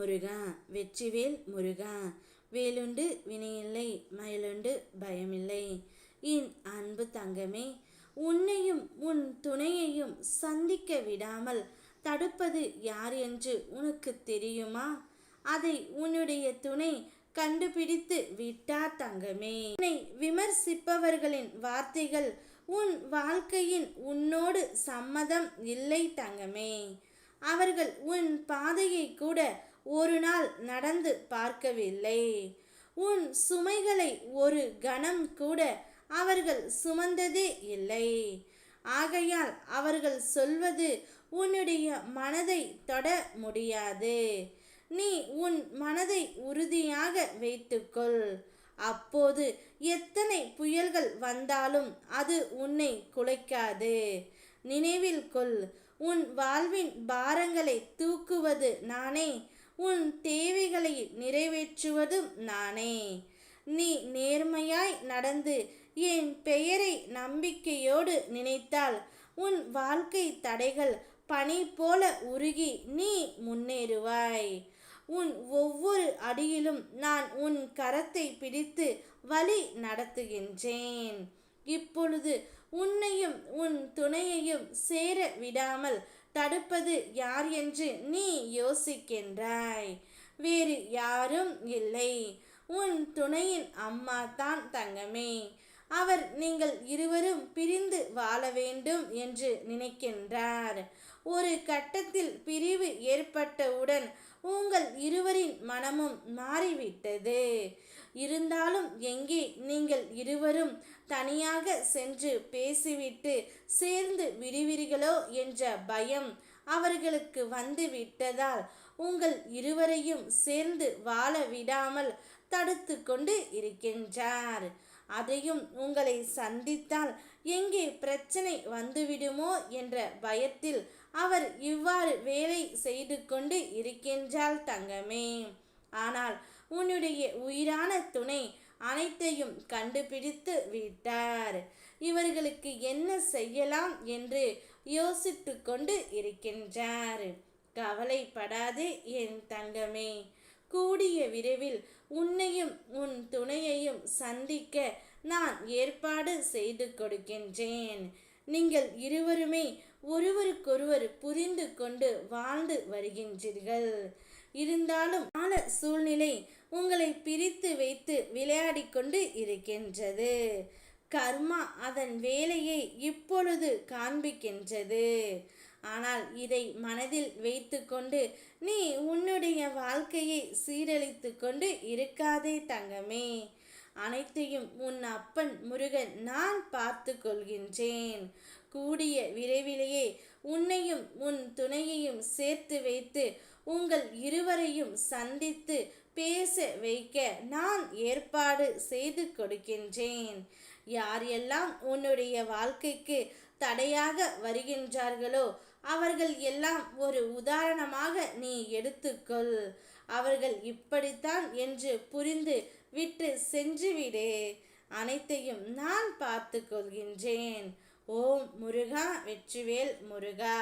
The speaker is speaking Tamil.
முருகா வெற்றிவேல் முருகா. வேலுண்டு வினையில்லை மயிலுண்டு பயமில்லை. என் அன்பு தங்கமே உன்னையும் உன் துணையையும் சந்திக்க விடாமல் தடுப்பது யார் என்று உனக்கு தெரியுமா? அதை உன்னுடைய துணை கண்டுபிடித்து விட்டார் தங்கமே. உன்னை விமர்சிப்பவர்களின் வார்த்தைகள் உன் வாழ்க்கையின் உன்னோடு சம்மதம் இல்லை தங்கமே. அவர்கள் உன் பாதையை கூட ஒரு நாள் நடந்து பார்க்கவில்லை. உன் சுமைகளை ஒரு கணம் கூட அவர்கள் சுமந்ததே இல்லை. ஆகையால் அவர்கள் சொல்வது உன்னுடைய மனதை தொட முடியாது. நீ உன் மனதை உறுதியாக வைத்துக்கொள். அப்போது எத்தனை புயல்கள் வந்தாலும் அது உன்னை குலைக்காது. நினைவில் கொள் உன் வாழ்வின் பாரங்களை தூக்குவது நானே உன் தேவைகளை நிறைவேற்றுவதும் நானே. நீ நேர்மையாய் நடந்து என் பெயரை நம்பிக்கையோடு நினைத்தால் உன் வாழ்க்கை தடைகள் பனி போல உருகி நீ முன்னேறுவாய். உன் ஒவ்வொரு அடியிலும் நான் உன் கரத்தை பிடித்து வழி நடத்துகின்றேன். இப்பொழுது உன்னையும் உன் துணையையும் சேர விடாமல் தடுப்பது யார் என்று நீ யோசிக்கின்றாய். வேறு யாரும் இல்லை. உன் துணையின் அம்மா தான் தங்கமே. அவர் நீங்கள் இருவரும் பிரிந்து வாழ வேண்டும் என்று நினைக்கின்றார். ஒரு கட்டத்தில் பிரிவு ஏற்பட்டவுடன் உங்கள் இருவரின் மனமும் மாறிவிட்டது. இருந்தாலும் எங்கே நீங்கள் இருவரும் தனியாக சென்று பேசிவிட்டு சேர்ந்து விடுவீர்களோ என்ற பயம் அவர்களுக்கு வந்து விட்டதால் உங்கள் இருவரையும் சேர்ந்து வாழ விடாமல் தடுத்து கொண்டு இருக்கின்றார். அதையும் உங்களை சந்தித்தால் எங்கே பிரச்சனை வந்துவிடுமோ என்ற பயத்தில் அவர் இவ்வாறு வேலை செய்து கொண்டு இருக்கின்றாள் தங்கமே. ஆனால் உன்னுடைய உயிரான துணை அனைத்தையும் கண்டுபிடித்து விட்டார். இவர்களுக்கு என்ன செய்யலாம் என்று யோசித்து கொண்டு இருக்கின்றார். கவலைப்படாதே என் தங்கமே. கூடிய விரைவில் உன்னையும் உன் துணையையும் சந்திக்க நான் ஏற்பாடு செய்து கொடுக்கின்றேன். நீங்கள் இருவருமே ஒருவருக்கொருவர் புரிந்து கொண்டு வாழ்ந்து வருகின்றீர்கள். இருந்தாலும் கால சூழ்நிலை உங்களை பிரித்து வைத்து விளையாடி கொண்டு இருக்கின்றது. கர்மா அதன் வேலையை இப்பொழுது காண்பிக்கின்றது. ஆனால் இதை மனதில் வைத்துக்கொண்டு நீ உன்னுடைய வாழ்க்கையை சீரழித்து கொண்டு இருக்காதே தங்கமே. அனைத்தையும் உன் அப்பன் முருகன் நான் பார்த்து கொள்கின்றேன். கூடிய விரைவிலேயே உன்னையும் உன் துணையையும் சேர்த்து வைத்து உங்கள் இருவரையும் சந்தித்து பேச வைக்க நான் ஏற்பாடு செய்து கொடுக்கின்றேன். யார் எல்லாம் உன்னுடைய வாழ்க்கைக்கு தடையாக வருகின்றார்களோ அவர்கள் எல்லாம் ஒரு உதாரணமாக நீ எடுத்துக்கொள். அவர்கள் இப்படித்தான் என்று புரிந்து விட்டு சென்றுவிடு. அனைத்தையும் நான் பார்த்து கொள்கின்றேன் ஓம் முருகா வெற்றிவேல் முருகா.